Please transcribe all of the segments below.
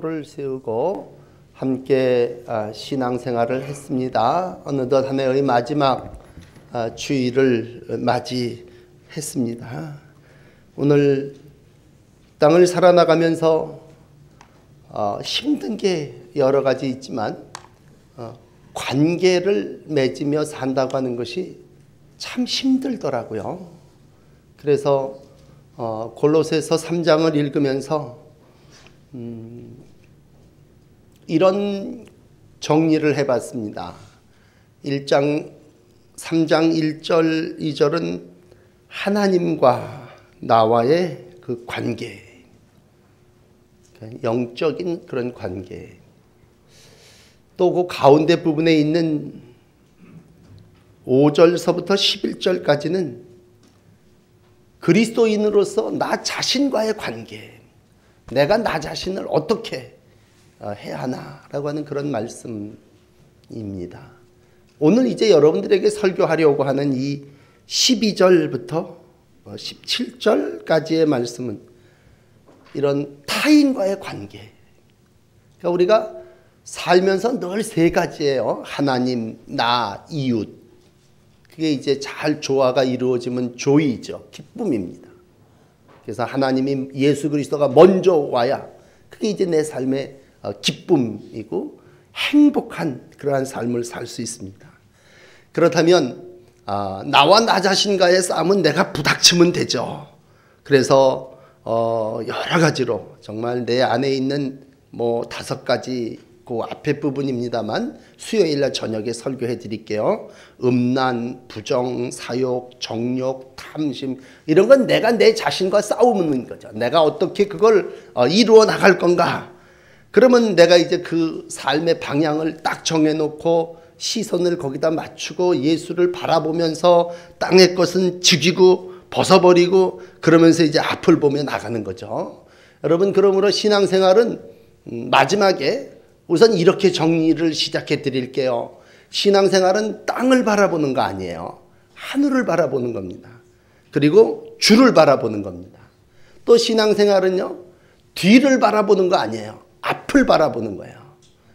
를 세우고 함께 아, 신앙생활을 했습니다. 어느덧 한 해의 마지막 아, 주일을 맞이했습니다. 오늘 땅을 살아나가면서 어, 힘든 게 여러 가지 있지만 어, 관계를 맺으며 산다고 하는 것이 참 힘들더라고요. 그래서 어, 골로새서 3장을 읽으면서 음, 이런 정리를 해봤습니다. 1장, 3장 1절, 2절은 하나님과 나와의 그 관계, 영적인 그런 관계. 또 그 가운데 부분에 있는 5절서부터 11절까지는 그리스도인으로서 나 자신과의 관계, 내가 나 자신을 어떻게 어, 해야 하나라고 하는 그런 말씀입니다. 오늘 이제 여러분들에게 설교하려고 하는 이 12절부터 17절까지의 말씀은 이런 타인과의 관계. 그러니까 우리가 살면서 늘 세 가지예요. 하나님, 나, 이웃. 그게 이제 잘 조화가 이루어지면 조이죠. 기쁨입니다. 그래서 하나님이 예수 그리스도가 먼저 와야 그게 이제 내 삶의 어, 기쁨이고 행복한 그러한 삶을 살 수 있습니다. 그렇다면 아, 나와 나 자신과의 싸움은 내가 부닥치면 되죠. 그래서 어, 여러 가지로 정말 내 안에 있는 뭐 다섯 가지 그 앞에 부분입니다만 수요일 날 저녁에 설교해 드릴게요. 음란, 부정, 사욕, 정욕, 탐심 이런 건 내가 내 자신과 싸우는 거죠. 내가 어떻게 그걸 어, 이루어 나갈 건가? 그러면 내가 이제 그 삶의 방향을 딱 정해놓고 시선을 거기다 맞추고 예수를 바라보면서 땅의 것은 죽이고 벗어버리고 그러면서 이제 앞을 보며 나가는 거죠. 여러분 그러므로 신앙생활은 음, 마지막에 우선 이렇게 정리를 시작해 드릴게요. 신앙생활은 땅을 바라보는 거 아니에요. 하늘을 바라보는 겁니다. 그리고 주를 바라보는 겁니다. 또 신앙생활은요, 뒤를 바라보는 거 아니에요. 앞을 바라보는 거예요.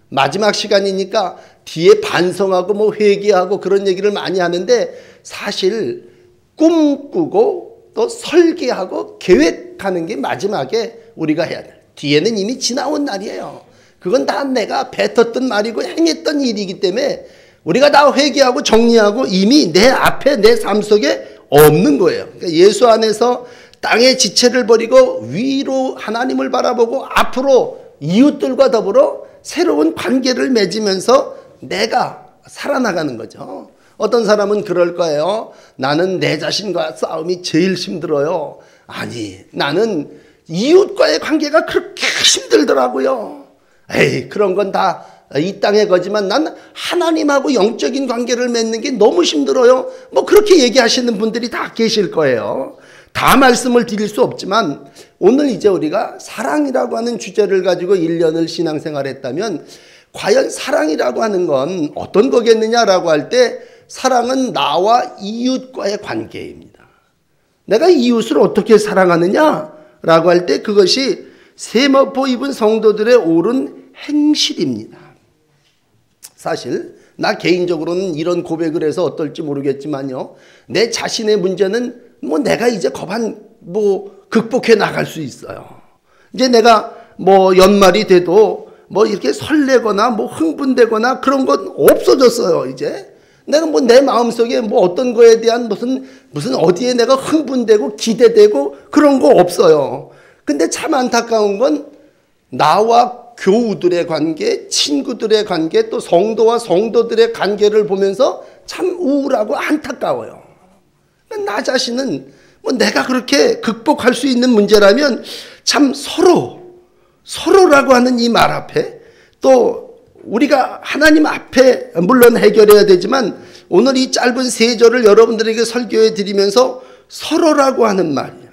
마지막 시간이니까 뒤에 반성하고 뭐 회개하고 그런 얘기를 많이 하는데 사실 꿈꾸고 또 설계하고 계획하는 게 마지막에 우리가 해야 돼. 뒤에는 이미 지나온 날이에요. 그건 다 내가 뱉었던 말이고 행했던 일이기 때문에 우리가 다 회개하고 정리하고 이미 내 앞에 내 삶 속에 없는 거예요. 그러니까 예수 안에서 땅의 지체를 버리고 위로 하나님을 바라보고 앞으로 이웃들과 더불어 새로운 관계를 맺으면서 내가 살아나가는 거죠. 어떤 사람은 그럴 거예요. 나는 내 자신과 싸움이 제일 힘들어요. 아니, 나는 이웃과의 관계가 그렇게 힘들더라고요. 에이, 그런 건 다 이 땅의 거지만 난 하나님하고 영적인 관계를 맺는 게 너무 힘들어요. 뭐 그렇게 얘기하시는 분들이 다 계실 거예요. 다 말씀을 드릴 수 없지만 오늘 이제 우리가 사랑이라고 하는 주제를 가지고 1년을 신앙생활 했다면 과연 사랑이라고 하는 건 어떤 거겠느냐라고 할 때 사랑은 나와 이웃과의 관계입니다. 내가 이웃을 어떻게 사랑하느냐라고 할 때 그것이 세마포 입은 성도들의 옳은 행실입니다. 사실 나 개인적으로는 이런 고백을 해서 어떨지 모르겠지만요. 내 자신의 문제는 뭐 내가 이제 거반 뭐 극복해 나갈 수 있어요. 이제 내가 뭐 연말이 돼도 뭐 이렇게 설레거나 뭐 흥분되거나 그런 건 없어졌어요, 이제. 내가 뭐 내 마음속에 뭐 어떤 거에 대한 무슨 무슨 어디에 내가 흥분되고 기대되고 그런 거 없어요. 근데 참 안타까운 건 나와 교우들의 관계, 친구들의 관계, 또 성도와 성도들의 관계를 보면서 참 우울하고 안타까워요. 나 자신은 뭐 내가 그렇게 극복할 수 있는 문제라면 참 서로, 서로라고 하는 이 말 앞에 또 우리가 하나님 앞에 물론 해결해야 되지만 오늘 이 짧은 세 절을 여러분들에게 설교해 드리면서 서로라고 하는 말이야.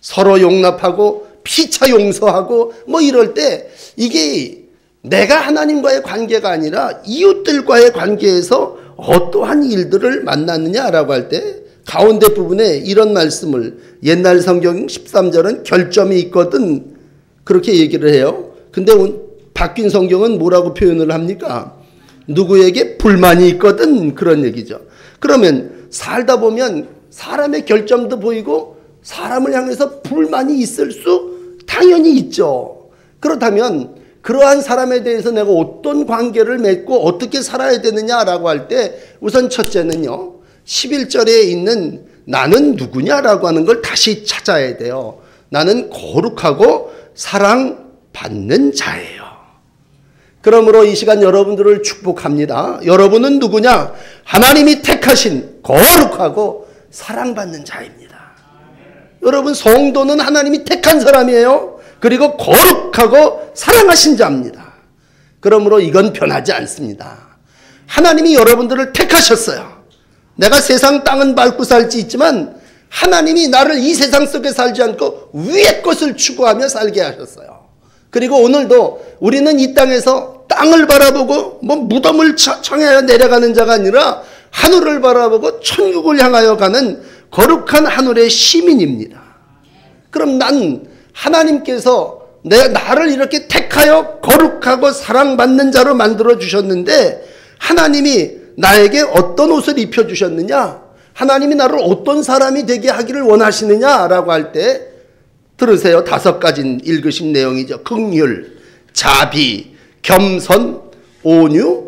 서로 용납하고 피차 용서하고 뭐 이럴 때 이게 내가 하나님과의 관계가 아니라 이웃들과의 관계에서 어떠한 일들을 만났느냐라고 할 때 가운데 부분에 이런 말씀을 옛날 성경 13절은 결점이 있거든 그렇게 얘기를 해요. 근데 바뀐 성경은 뭐라고 표현을 합니까? 누구에게 불만이 있거든 그런 얘기죠. 그러면 살다 보면 사람의 결점도 보이고 사람을 향해서 불만이 있을 수 당연히 있죠. 그렇다면 그러한 사람에 대해서 내가 어떤 관계를 맺고 어떻게 살아야 되느냐라고 할 때 우선 첫째는요. 11절에 있는 나는 누구냐라고 하는 걸 다시 찾아야 돼요. 나는 거룩하고 사랑받는 자예요. 그러므로 이 시간 여러분들을 축복합니다. 여러분은 누구냐? 하나님이 택하신 거룩하고 사랑받는 자입니다. 여러분 성도는 하나님이 택한 사람이에요. 그리고 거룩하고 사랑하신 자입니다. 그러므로 이건 변하지 않습니다. 하나님이 여러분들을 택하셨어요. 내가 세상 땅은 밟고 살지 있지만 하나님이 나를 이 세상 속에 살지 않고 위의 것을 추구하며 살게 하셨어요. 그리고 오늘도 우리는 이 땅에서 땅을 바라보고 뭐 무덤을 청하여 내려가는 자가 아니라 하늘을 바라보고 천국을 향하여 가는 거룩한 하늘의 시민입니다. 그럼 난 하나님께서 내 나를 이렇게 택하여 거룩하고 사랑받는 자로 만들어 주셨는데 하나님이 나에게 어떤 옷을 입혀 주셨느냐? 하나님이 나를 어떤 사람이 되게 하기를 원하시느냐라고 할 때 들으세요. 다섯 가지 읽으신 내용이죠. 극률, 자비, 겸손, 온유,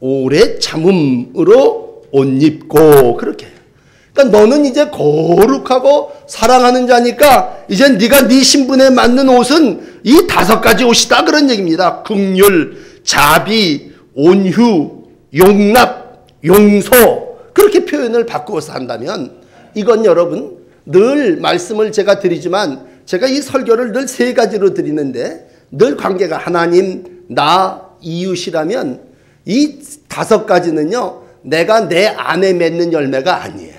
오래 참음으로 옷 입고 그렇게 그러니까 너는 이제 거룩하고 사랑하는 자니까 이제 네가 네 신분에 맞는 옷은 이 다섯 가지 옷이다 그런 얘기입니다. 긍휼, 자비, 온휴, 용납, 용서 그렇게 표현을 바꾸어서 한다면 이건 여러분 늘 말씀을 제가 드리지만 제가 이 설교를 늘 세 가지로 드리는데 늘 관계가 하나님, 나, 이웃이라면 이 다섯 가지는요 내가 내 안에 맺는 열매가 아니에요.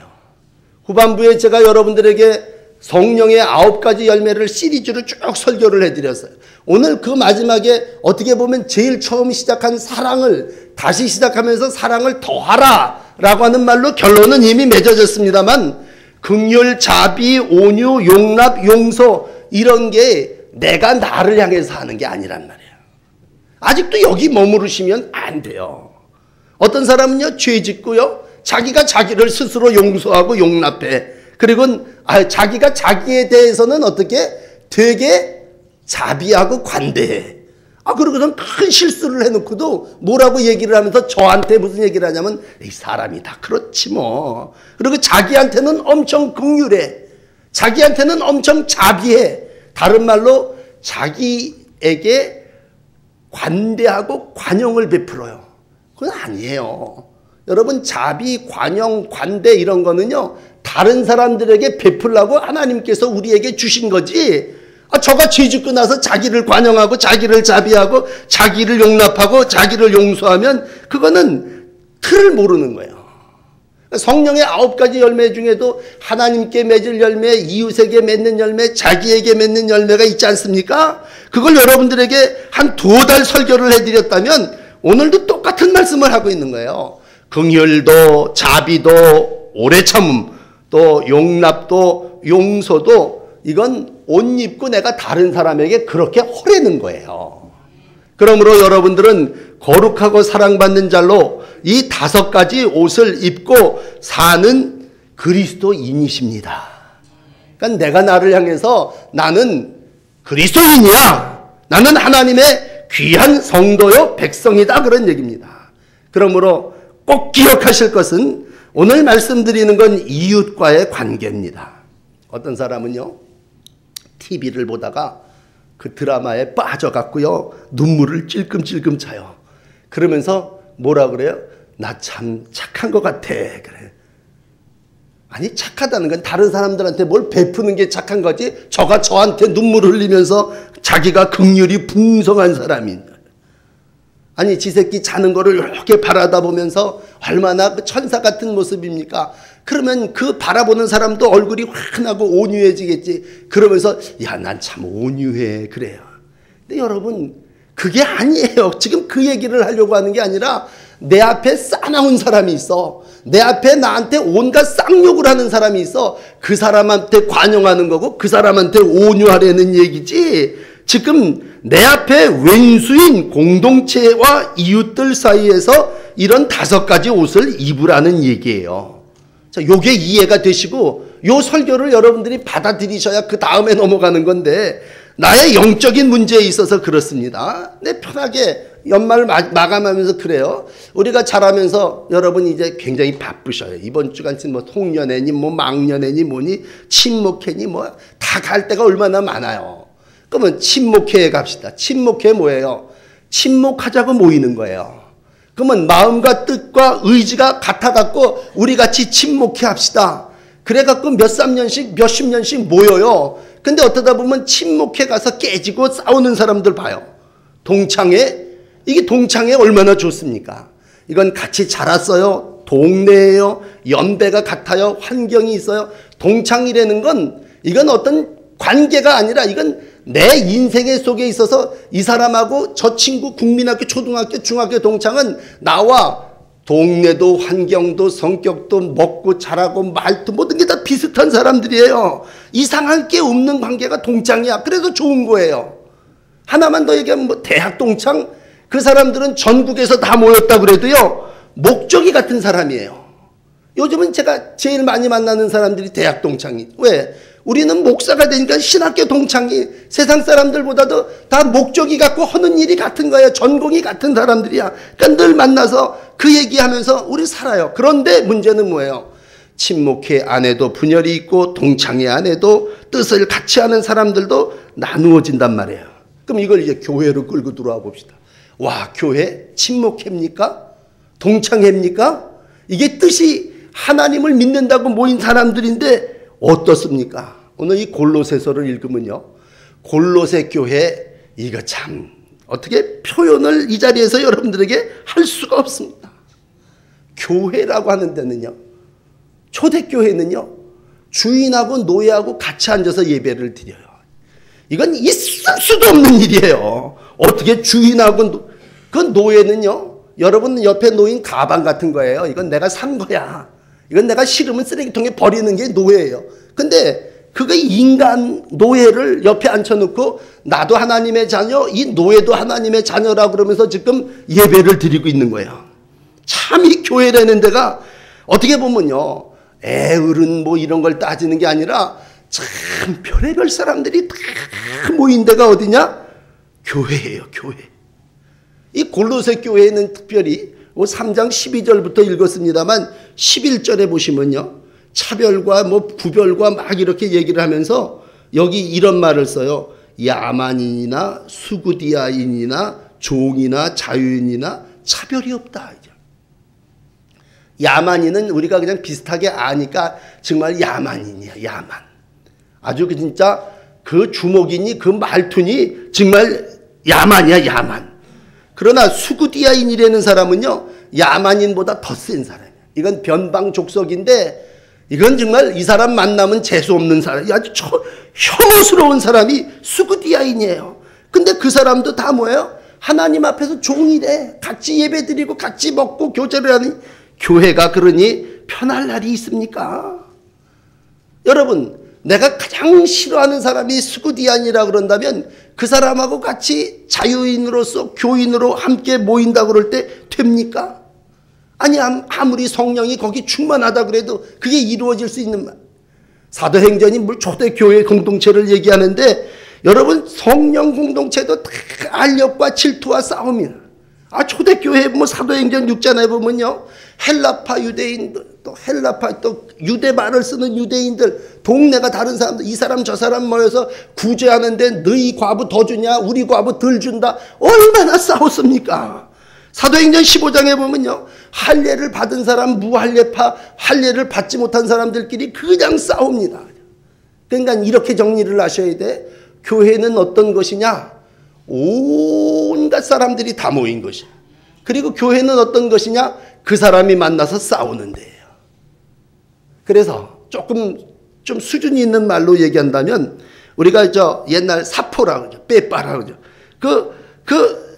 후반부에 제가 여러분들에게 성령의 아홉 가지 열매를 시리즈로 쭉 설교를 해드렸어요. 오늘 그 마지막에 어떻게 보면 제일 처음 시작한 사랑을 다시 시작하면서 사랑을 더하라 라고 하는 말로 결론은 이미 맺어졌습니다만 극렬, 자비, 온유, 용납, 용서 이런 게 내가 나를 향해서 하는 게 아니란 말이에요. 아직도 여기 머무르시면 안 돼요. 어떤 사람은요 죄 짓고요 자기가 자기를 스스로 용서하고 용납해. 그리고 아, 자기가 자기에 대해서는 어떻게 되게 자비하고 관대해. 아, 그러고선 큰 실수를 해놓고도 뭐라고 얘기를 하면서 저한테 무슨 얘기를 하냐면, 이 사람이 다 그렇지 뭐. 그리고 자기한테는 엄청 긍휼해. 자기한테는 엄청 자비해. 다른 말로 자기에게 관대하고 관용을 베풀어요. 그건 아니에요. 여러분 자비, 관용, 관대 이런 거는요. 다른 사람들에게 베풀라고 하나님께서 우리에게 주신 거지. 아, 저가 죄 짓고 나서 자기를 관용하고 자기를 자비하고 자기를 용납하고 자기를 용서하면 그거는 틀을 모르는 거예요. 성령의 아홉 가지 열매 중에도 하나님께 맺을 열매, 이웃에게 맺는 열매, 자기에게 맺는 열매가 있지 않습니까? 그걸 여러분들에게 한 두 달 설교를 해드렸다면 오늘도 똑같은 말씀을 하고 있는 거예요. 긍휼도 자비도 오래 참음 또 용납도 용서도 이건 옷 입고 내가 다른 사람에게 그렇게 허래는 거예요. 그러므로 여러분들은 거룩하고 사랑받는 자로 이 다섯 가지 옷을 입고 사는 그리스도인이십니다. 그러니까 내가 나를 향해서 나는 그리스도인이야. 나는 하나님의 귀한 성도요 백성이다 그런 얘기입니다. 그러므로 꼭 기억하실 것은 오늘 말씀드리는 건 이웃과의 관계입니다. 어떤 사람은요, TV를 보다가 그 드라마에 빠져갖고요, 눈물을 찔끔찔끔 차요. 그러면서 뭐라 그래요? 나 참 착한 것 같아. 그래. 아니, 착하다는 건 다른 사람들한테 뭘 베푸는 게 착한 거지. 저가 저한테 눈물 흘리면서 자기가 극률이 풍성한 사람인 아니 지 새끼 자는 거를 이렇게 바라다 보면서 얼마나 그 천사 같은 모습입니까? 그러면 그 바라보는 사람도 얼굴이 환하고 온유해지겠지. 그러면서 야 난 참 온유해 그래요. 근데 여러분 그게 아니에요. 지금 그 얘기를 하려고 하는 게 아니라 내 앞에 싸나운 사람이 있어. 내 앞에 나한테 온갖 쌍욕을 하는 사람이 있어. 그 사람한테 관용하는 거고 그 사람한테 온유하려는 얘기지. 지금 내 앞에 왼수인 공동체와 이웃들 사이에서 이런 다섯 가지 옷을 입으라는 얘기예요. 자, 요게 이해가 되시고 요 설교를 여러분들이 받아들이셔야 그 다음에 넘어가는 건데 나의 영적인 문제에 있어서 그렇습니다. 내 편하게 연말 마감하면서 그래요. 우리가 자라면서 여러분 이제 굉장히 바쁘셔요. 이번 주간 뭐 송년회니 뭐 망년회니 뭐니 친목회니 뭐 다 갈 데가 얼마나 많아요. 그러면 친목회에 갑시다. 친목회 뭐예요? 친목하자고 모이는 거예요. 그러면 마음과 뜻과 의지가 같아갖고 우리 같이 친목회 합시다. 그래갖고 몇삼 년씩 몇십 년씩 모여요. 근데 어쩌다 보면 친목회 가서 깨지고 싸우는 사람들 봐요. 동창회 이게 동창회 얼마나 좋습니까? 이건 같이 자랐어요. 동네예요. 연배가 같아요. 환경이 있어요. 동창이라는 건 이건 어떤 관계가 아니라 이건 내 인생의 속에 있어서 이 사람하고 저 친구 국민학교 초등학교 중학교 동창은 나와 동네도 환경도 성격도 먹고 자라고 말도 모든 게 다 비슷한 사람들이에요. 이상한 게 없는 관계가 동창이야. 그래도 좋은 거예요. 하나만 더 얘기하면 뭐 대학 동창 그 사람들은 전국에서 다 모였다 그래도요. 목적이 같은 사람이에요. 요즘은 제가 제일 많이 만나는 사람들이 대학 동창이. 왜? 우리는 목사가 되니까 신학교 동창이 세상 사람들보다도 다 목적이 같고 하는 일이 같은 거예요. 전공이 같은 사람들이야. 그러니까 늘 만나서 그 얘기하면서 우리 살아요. 그런데 문제는 뭐예요? 친목회 안에도 분열이 있고 동창회 안에도 뜻을 같이 하는 사람들도 나누어진단 말이에요. 그럼 이걸 이제 교회로 끌고 들어와 봅시다. 와, 교회 친목회입니까? 동창회입니까? 이게 뜻이 하나님을 믿는다고 모인 사람들인데 어떻습니까? 오늘 이 골로새서를 읽으면요. 골로새 교회 이거 참 어떻게 표현을 이 자리에서 여러분들에게 할 수가 없습니다. 교회라고 하는 데는요. 초대교회는요. 주인하고 노예하고 같이 앉아서 예배를 드려요. 이건 있을 수도 없는 일이에요. 어떻게 주인하고 그 노예는요. 여러분 옆에 놓인 가방 같은 거예요. 이건 내가 산 거야. 이건 내가 싫으면 쓰레기통에 버리는 게 노예예요. 근데 그거 인간 노예를 옆에 앉혀놓고 나도 하나님의 자녀, 이 노예도 하나님의 자녀라 그러면서 지금 예배를 드리고 있는 거예요. 참 이 교회라는 데가 어떻게 보면요. 애을은 뭐 이런 걸 따지는 게 아니라 참 별의별 사람들이 다 모인 데가 어디냐? 교회예요, 교회. 이 골로새 교회는 특별히 3장 뭐 12절부터 읽었습니다만 11절에 보시면요. 차별과 뭐 구별과 막 이렇게 얘기를 하면서 여기 이런 말을 써요. 야만인이나 수구디아인이나 종이나 자유인이나 차별이 없다. 야만인은 우리가 그냥 비슷하게 아니까 정말 야만인이야, 야만. 아주 그 진짜 그 주먹이니 그 말투니 정말 야만이야, 야만. 그러나 수구디아인이라는 사람은요, 야만인보다 더 센 사람이야. 이건 변방족속인데, 이건 정말 이 사람 만나면 재수 없는 사람, 아주 처, 혐오스러운 사람이 수구디아인이에요. 근데 그 사람도 다 뭐예요? 하나님 앞에서 종이래. 같이 예배 드리고 같이 먹고 교제를 하는 교회가 그러니 편할 날이 있습니까? 여러분, 내가 가장 싫어하는 사람이 스구디안이라 그런다면 그 사람하고 같이 자유인으로서 교인으로 함께 모인다 그럴 때 됩니까? 아니 아무리 성령이 거기 충만하다 그래도 그게 이루어질 수 있는 말. 사도행전이 물 초대 교회 공동체를 얘기하는데 여러분 성령 공동체도 다 알력과 질투와 싸움이야. 아 초대 교회 뭐 사도행전 6장에 보면요 헬라파 유대인들 또 헬라파 또 유대 말을 쓰는 유대인들 동네가 다른 사람들 이 사람 저 사람 모여서 구제하는데 너희 과부 더 주냐 우리 과부 덜 준다 얼마나 싸웠습니까 사도행전 15장에 보면요 할례를 받은 사람 무할례파 할례를 받지 못한 사람들끼리 그냥 싸웁니다 그러니까 이렇게 정리를 하셔야 돼 교회는 어떤 것이냐 온갖 사람들이 다 모인 것이야 그리고 교회는 어떤 것이냐 그 사람이 만나서 싸우는 데예요. 그래서 조금 좀 수준이 있는 말로 얘기한다면 우리가 저 옛날 사포라고 그러죠. 빼빠라고 그러죠. 그, 그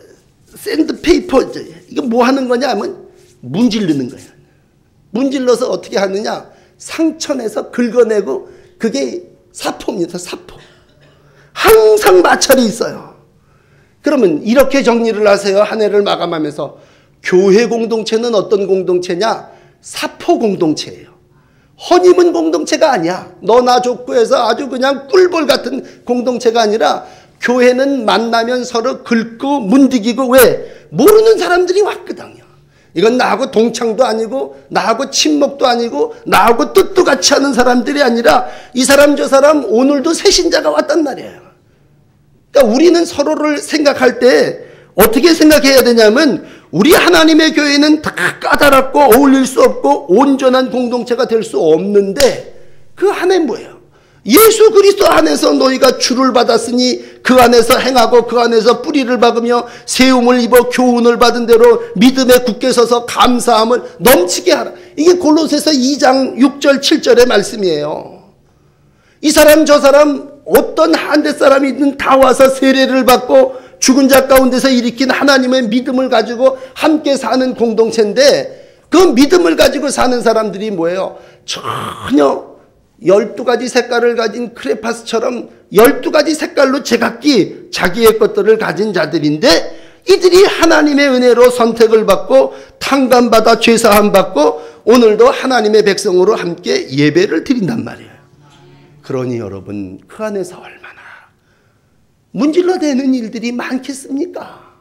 샌드페이퍼 이거 뭐 하는 거냐 하면 문질르는 거예요. 문질러서 어떻게 하느냐 상처내서 긁어내고 그게 사포입니다. 사포. 항상 마찰이 있어요. 그러면 이렇게 정리를 하세요. 한 해를 마감하면서 교회 공동체는 어떤 공동체냐? 사포 공동체예요. 허니문 공동체가 아니야. 너나 해서 아주 그냥 꿀벌 같은 공동체가 아니라 교회는 만나면 서로 긁고 문디기고 왜? 모르는 사람들이 왔거든요. 이건 나하고 동창도 아니고 나하고 친목도 아니고 나하고 뜻도 같이 하는 사람들이 아니라 이 사람 저 사람 오늘도 새 신자가 왔단 말이에요. 그러니까 우리는 서로를 생각할 때 어떻게 생각해야 되냐면 우리 하나님의 교회는 다 까다롭고 어울릴 수 없고 온전한 공동체가 될 수 없는데 그 안에 뭐예요? 예수 그리스도 안에서 너희가 주를 받았으니 그 안에서 행하고 그 안에서 뿌리를 박으며 세움을 입어 교훈을 받은 대로 믿음에 굳게 서서 감사함을 넘치게 하라. 이게 골로새서 2장 6절 7절의 말씀이에요. 이 사람 저 사람 어떤 한대 사람이든 다 와서 세례를 받고 죽은 자 가운데서 일으킨 하나님의 믿음을 가지고 함께 사는 공동체인데 그 믿음을 가지고 사는 사람들이 뭐예요? 전혀 12가지 색깔을 가진 크레파스처럼 12가지 색깔로 제각기 자기의 것들을 가진 자들인데 이들이 하나님의 은혜로 선택을 받고 탕감받아 죄사함 받고 오늘도 하나님의 백성으로 함께 예배를 드린단 말이에요. 그러니 여러분 그 안에서 얼마나 문질러 대는 일들이 많겠습니까?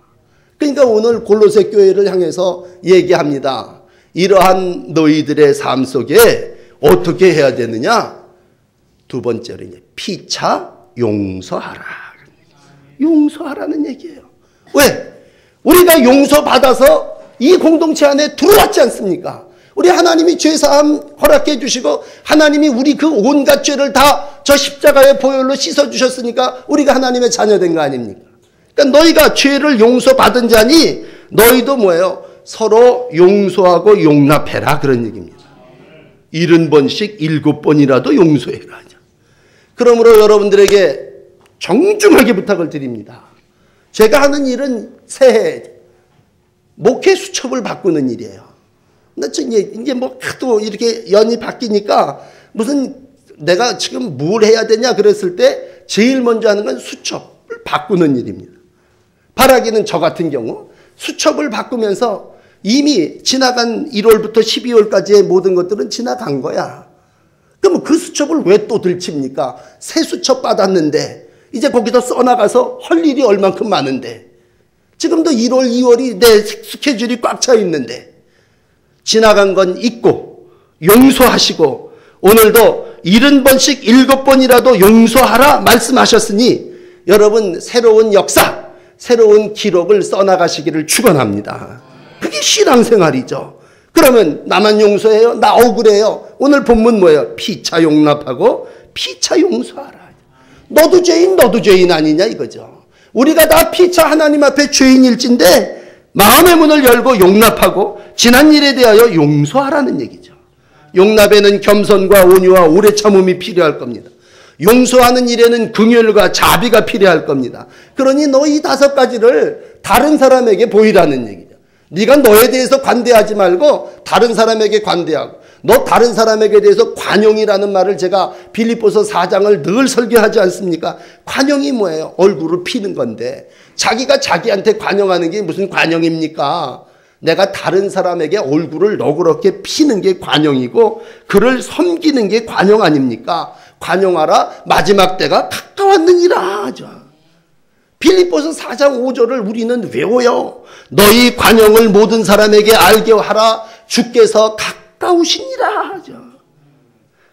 그러니까 오늘 골로새 교회를 향해서 얘기합니다. 이러한 너희들의 삶 속에 어떻게 해야 되느냐? 두 번째로 이제 피차 용서하라. 용서하라는 얘기예요. 왜? 우리가 용서받아서 이 공동체 안에 들어왔지 않습니까? 우리 하나님이 죄사함 허락해 주시고 하나님이 우리 그 온갖 죄를 다 저 십자가의 보혈로 씻어 주셨으니까 우리가 하나님의 자녀된 거 아닙니까? 그러니까 너희가 죄를 용서받은 자니 너희도 뭐예요? 서로 용서하고 용납해라 그런 얘기입니다. 일흔 번씩 일곱 번이라도 용서해라. 그러므로 여러분들에게 정중하게 부탁을 드립니다. 제가 하는 일은 새해 목회 수첩을 바꾸는 일이에요. 이제, 이제 뭐 하도 이렇게 연이 바뀌니까 무슨 내가 지금 뭘 해야 되냐 그랬을 때 제일 먼저 하는 건 수첩을 바꾸는 일입니다. 바라기는 저 같은 경우 수첩을 바꾸면서 이미 지나간 1월부터 12월까지의 모든 것들은 지나간 거야. 그럼 그 수첩을 왜 또 들칩니까? 새 수첩 받았는데 이제 거기서 써나가서 할 일이 얼만큼 많은데 지금도 1월, 2월이 내 스케줄이 꽉 차 있는데 지나간 건 잊고 용서하시고 오늘도 70번씩 7번이라도 용서하라 말씀하셨으니 여러분 새로운 역사, 새로운 기록을 써나가시기를 축원합니다. 그게 신앙생활이죠. 그러면 나만 용서해요? 나 억울해요? 오늘 본문 뭐예요? 피차 용납하고 피차 용서하라. 너도 죄인, 너도 죄인 아니냐 이거죠. 우리가 다 피차 하나님 앞에 죄인일진데 마음의 문을 열고 용납하고 지난 일에 대하여 용서하라는 얘기죠. 용납에는 겸손과 온유와 오래 참음이 필요할 겁니다. 용서하는 일에는 긍휼과 자비가 필요할 겁니다. 그러니 너이 다섯 가지를 다른 사람에게 보이라는 얘기죠. 네가 너에 대해서 관대하지 말고 다른 사람에게 관대하고 너 다른 사람에게 대해서 관용이라는 말을 제가 빌립보서 4장을 늘 설교하지 않습니까? 관용이 뭐예요? 얼굴을 피는 건데 자기가 자기한테 관용하는 게 무슨 관용입니까? 내가 다른 사람에게 얼굴을 너그럽게 피는 게 관용이고 그를 섬기는 게 관용 아닙니까? 관용하라 마지막 때가 가까웠느니라 하죠. 빌립보서 4장 5절을 우리는 외워요. 너희 관용을 모든 사람에게 알게 하라. 주께서 가까우시니라 하죠.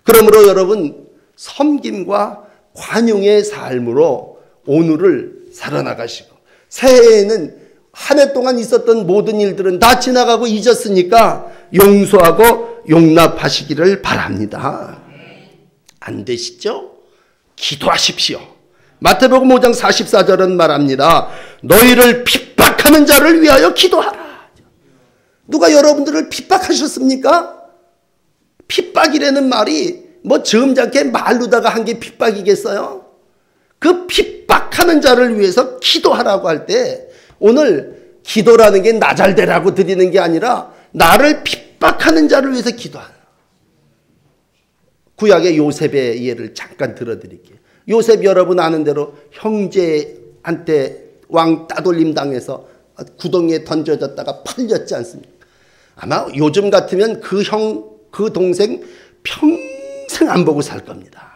그러므로 여러분 섬김과 관용의 삶으로 오늘을 살아나가시고 새해에는 한 해 동안 있었던 모든 일들은 다 지나가고 잊었으니까 용서하고 용납하시기를 바랍니다. 안 되시죠? 기도하십시오. 마태복음 5장 44절은 말합니다. 너희를 핍박하는 자를 위하여 기도하라. 누가 여러분들을 핍박하셨습니까? 핍박이라는 말이 뭐 점잖게 말로다가 한 게 핍박이겠어요? 그 핍박하는 자를 위해서 기도하라고 할 때 오늘 기도라는 게 나잘되라고 드리는 게 아니라 나를 핍박하는 자를 위해서 기도하라. 구약의 요셉의 예를 잠깐 들어드릴게요. 요셉 여러분 아는 대로 형제한테 왕 따돌림 당해서 구덩이에 던져졌다가 팔렸지 않습니까? 아마 요즘 같으면 그 형, 그 동생 평생 안 보고 살 겁니다.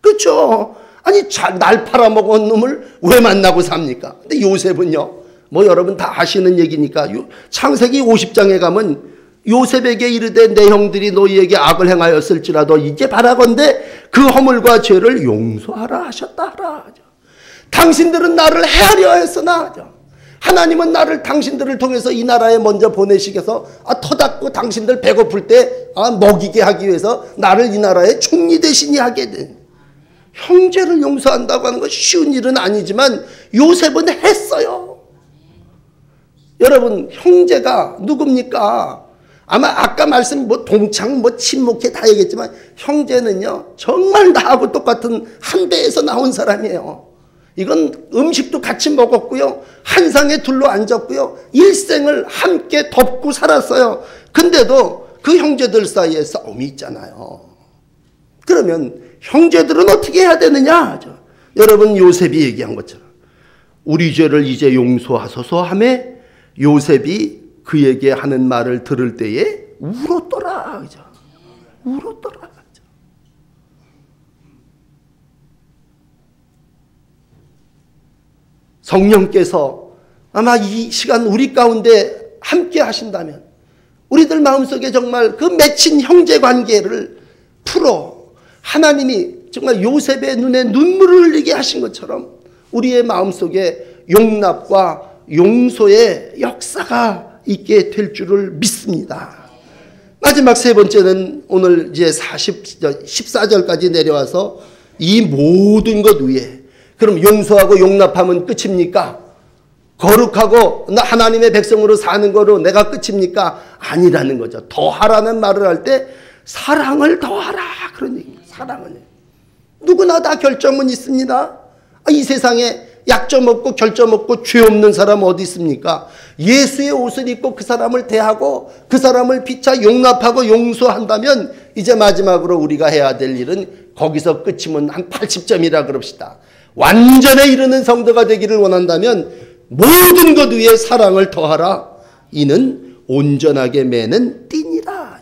그렇죠? 아니 날 팔아먹은 놈을 왜 만나고 삽니까? 근데 요셉은요. 뭐 여러분 다 아시는 얘기니까 창세기 50장에 가면 요셉에게 이르되 내 형들이 너희에게 악을 행하였을지라도 이제 바라건대 그 허물과 죄를 용서하라 하셨다 하라. 당신들은 나를 해하려 했으나 하나님은 나를 당신들을 통해서 이 나라에 먼저 보내시켜서 아, 터닫고 당신들 배고플 때 아, 먹이게 하기 위해서 나를 이 나라의 총리 대신이 하게 된 형제를 용서한다고 하는 건 쉬운 일은 아니지만 요셉은 했어요. 여러분 형제가 누굽니까? 아마 아까 말씀 뭐 동창 뭐 친목해 다 얘기했지만 형제는요 정말 나하고 똑같은 한 배에서 나온 사람이에요. 이건 음식도 같이 먹었고요. 한 상에 둘러 앉았고요. 일생을 함께 덮고 살았어요. 근데도 그 형제들 사이에 싸움이 있잖아요. 그러면 형제들은 어떻게 해야 되느냐? 여러분 요셉이 얘기한 것처럼 우리 죄를 이제 용서하소서 하며 요셉이 그에게 하는 말을 들을 때에 울었더라. 그죠? 울었더라. 성령께서 아마 이 시간 우리 가운데 함께 하신다면 우리들 마음속에 정말 그 맺힌 형제 관계를 풀어 하나님이 정말 요셉의 눈에 눈물을 흘리게 하신 것처럼 우리의 마음속에 용납과 용서의 역사가 있게 될 줄을 믿습니다. 마지막 세 번째는 오늘 이제 40, 14절까지 내려와서 이 모든 것 위에 그럼 용서하고 용납하면 끝입니까? 거룩하고 하나님의 백성으로 사는 거로 내가 끝입니까? 아니라는 거죠. 더 하라는 말을 할 때 사랑을 더하라 그런 얘기입니다. 사랑을 누구나 다 결점은 있습니다. 아, 이 세상에 약점 없고 결점 없고 죄 없는 사람 어디 있습니까? 예수의 옷을 입고 그 사람을 대하고 그 사람을 피차 용납하고 용서한다면 이제 마지막으로 우리가 해야 될 일은 거기서 끝이면 한 80점이라 그럽시다. 완전에 이르는 성도가 되기를 원한다면 모든 것 위에 사랑을 더하라. 이는 온전하게 매는 띠니라.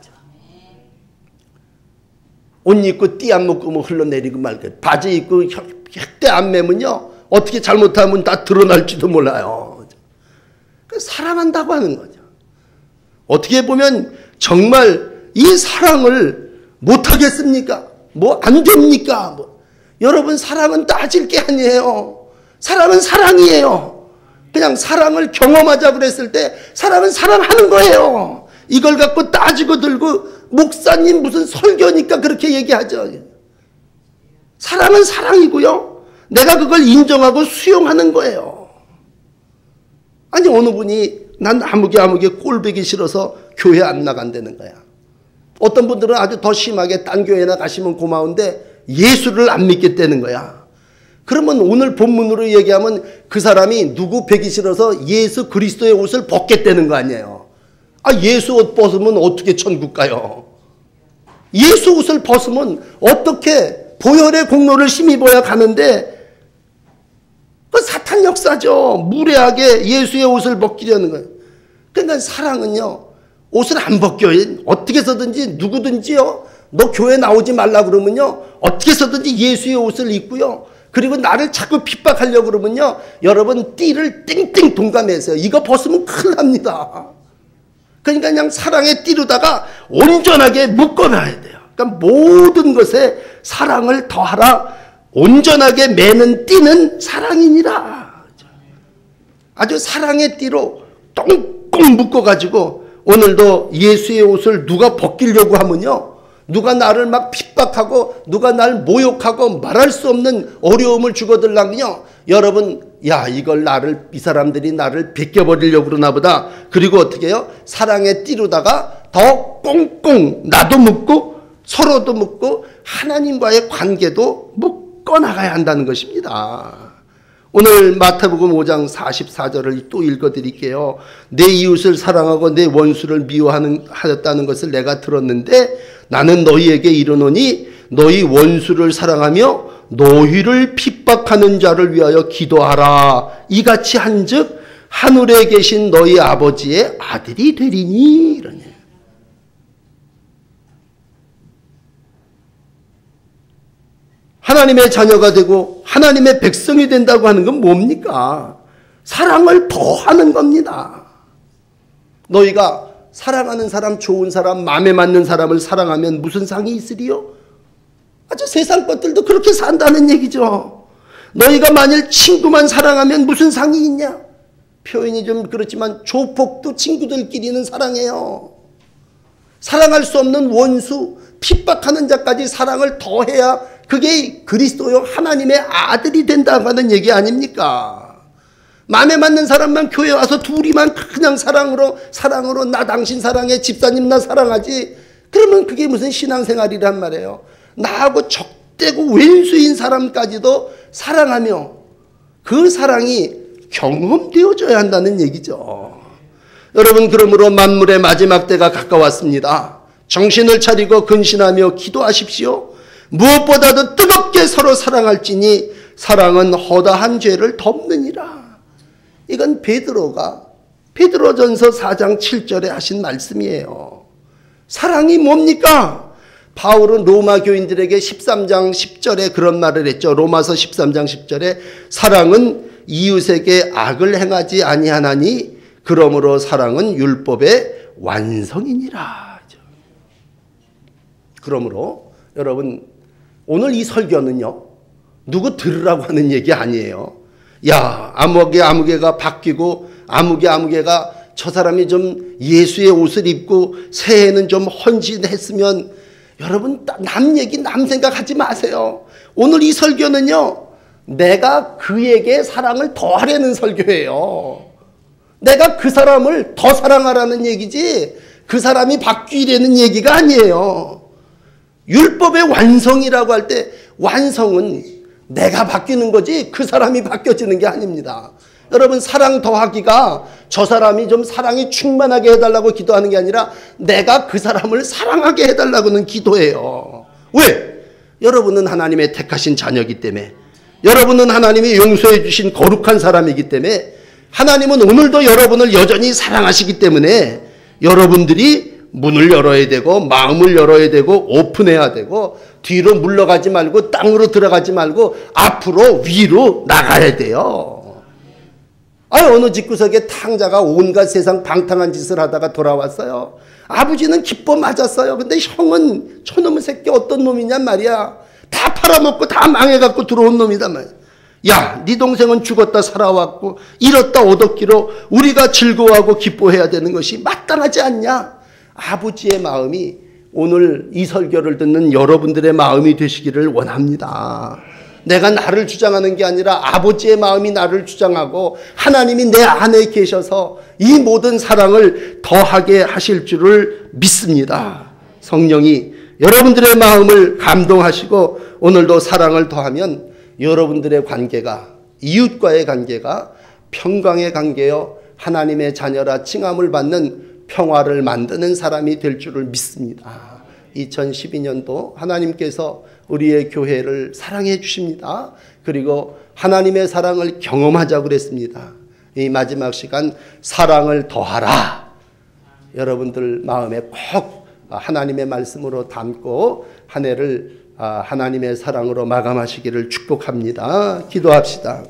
옷 입고 띠 안 묶으면 흘러내리고 말고 바지 입고 때안 매면요 어떻게 잘못하면 다 드러날지도 몰라요. 그 사랑한다고 하는 거죠. 어떻게 보면 정말 이 사랑을 못하겠습니까? 뭐 안 됩니까? 뭐 여러분 사랑은 따질 게 아니에요. 사랑은 사랑이에요. 그냥 사랑을 경험하자 그랬을 때 사랑은 사랑하는 거예요. 이걸 갖고 따지고 들고 목사님 무슨 설교니까 그렇게 얘기하죠. 사랑은 사랑이고요. 내가 그걸 인정하고 수용하는 거예요. 아니 어느 분이 난 아무개 아무개 꼴배기 싫어서 교회 안 나간다는 거야. 어떤 분들은 아주 더 심하게 딴 교회나 가시면 고마운데 예수를 안 믿겠다는 거야. 그러면 오늘 본문으로 얘기하면 그 사람이 누구 배기 싫어서 예수 그리스도의 옷을 벗겠다는 거 아니에요. 아, 예수 옷 벗으면 어떻게 천국 가요? 예수 옷을 벗으면 어떻게 보혈의 공로를 힘입어야 가는데 그 사탄 역사죠. 무례하게 예수의 옷을 벗기려는 거예요. 그러니까 사랑은요. 옷을 안 벗겨요. 어떻게 해서든지 누구든지요. 너 교회 나오지 말라 그러면요. 어떻게 해서든지 예수의 옷을 입고요. 그리고 나를 자꾸 핍박하려고 그러면요. 여러분 띠를 띵띵 동감해서 이거 벗으면 큰일 납니다. 그러니까 그냥 사랑의 띠로다가 온전하게 묶어놔야 돼요. 그러니까 모든 것에 사랑을 더하라. 온전하게 매는 띠는 사랑이니라. 아주 사랑의 띠로 똥똥 묶어가지고 오늘도 예수의 옷을 누가 벗기려고 하면요. 누가 나를 막 핍박하고 누가 날 모욕하고 말할 수 없는 어려움을 주거들라면요. 여러분, 야, 이걸 나를, 이 사람들이 나를 벗겨버리려고 그러나 보다. 그리고 어떻게 해요? 사랑에 띠르다가 더 꽁꽁 나도 묻고 서로도 묻고 하나님과의 관계도 묶 어 나가야 한다는 것입니다. 오늘 마태복음 5장 44절을 또 읽어 드릴게요. 내 이웃을 사랑하고 내 원수를 미워하는 하였다는 것을 내가 들었는데 나는 너희에게 이르노니 너희 원수를 사랑하며 노희를 핍박하는 자를 위하여 기도하라. 이같이 한즉 하늘에 계신 너희 아버지의 아들이 되리니 이러네. 하나님의 자녀가 되고 하나님의 백성이 된다고 하는 건 뭡니까? 사랑을 더하는 겁니다. 너희가 사랑하는 사람, 좋은 사람, 마음에 맞는 사람을 사랑하면 무슨 상이 있으리요? 아주 세상 것들도 그렇게 산다는 얘기죠. 너희가 만일 친구만 사랑하면 무슨 상이 있냐? 표현이 좀 그렇지만 조폭도 친구들끼리는 사랑해요. 사랑할 수 없는 원수, 핍박하는 자까지 사랑을 더해야 그게 그리스도요 하나님의 아들이 된다고 하는 얘기 아닙니까? 마음에 맞는 사람만 교회 와서 둘이만 그냥 사랑으로 사랑으로 나 당신 사랑해 집사님 나 사랑하지 그러면 그게 무슨 신앙생활이란 말이에요. 나하고 적대고 왼수인 사람까지도 사랑하며 그 사랑이 경험되어져야 한다는 얘기죠. 여러분 그러므로 만물의 마지막 때가 가까웠습니다. 정신을 차리고 근신하며 기도하십시오. 무엇보다도 뜨겁게 서로 사랑할지니 사랑은 허다한 죄를 덮느니라. 이건 베드로가 베드로전서 4장 7절에 하신 말씀이에요. 사랑이 뭡니까? 바울은 로마 교인들에게 13장 10절에 그런 말을 했죠. 로마서 13장 10절에 사랑은 이웃에게 악을 행하지 아니하나니 그러므로 사랑은 율법의 완성이니라. 그러므로 여러분 오늘 이 설교는요. 누구 들으라고 하는 얘기 아니에요. 야, 아무개 아무개가 바뀌고 아무개 아무개가 저 사람이 좀 예수의 옷을 입고 새해는 좀 헌신했으면 여러분 남 얘기 남 생각하지 마세요. 오늘 이 설교는요. 내가 그에게 사랑을 더하려는 설교예요. 내가 그 사람을 더 사랑하라는 얘기지 그 사람이 바뀌려는 얘기가 아니에요. 율법의 완성이라고 할 때 완성은 내가 바뀌는 거지 그 사람이 바뀌어지는 게 아닙니다. 여러분 사랑 더하기가 저 사람이 좀 사랑이 충만하게 해달라고 기도하는 게 아니라 내가 그 사람을 사랑하게 해달라고는 기도해요. 왜? 여러분은 하나님의 택하신 자녀이기 때문에 여러분은 하나님이 용서해 주신 거룩한 사람이기 때문에 하나님은 오늘도 여러분을 여전히 사랑하시기 때문에 여러분들이 문을 열어야 되고 마음을 열어야 되고 오픈해야 되고 뒤로 물러가지 말고 땅으로 들어가지 말고 앞으로 위로 나가야 돼요. 아 어느 집구석에 탕자가 온갖 세상 방탕한 짓을 하다가 돌아왔어요. 아버지는 기뻐 맞았어요. 근데 형은 저놈의 새끼 어떤 놈이냔 말이야. 다 팔아먹고 다 망해갖고 들어온 놈이단 말이야. 야, 네 동생은 죽었다 살아왔고 잃었다 얻었기로 우리가 즐거워하고 기뻐해야 되는 것이 마땅하지 않냐? 아버지의 마음이 오늘 이 설교를 듣는 여러분들의 마음이 되시기를 원합니다. 내가 나를 주장하는 게 아니라 아버지의 마음이 나를 주장하고 하나님이 내 안에 계셔서 이 모든 사랑을 더하게 하실 줄을 믿습니다. 성령이 여러분들의 마음을 감동하시고 오늘도 사랑을 더하면 여러분들의 관계가 이웃과의 관계가 평강의 관계요 하나님의 자녀라 칭함을 받는 평화를 만드는 사람이 될 줄을 믿습니다. 2012년도 하나님께서 우리의 교회를 사랑해 주십니다. 그리고 하나님의 사랑을 경험하자 그랬습니다. 이 마지막 시간 사랑을 더하라. 여러분들 마음에 꼭 하나님의 말씀으로 담고 한 해를 하나님의 사랑으로 마감하시기를 축복합니다. 기도합시다.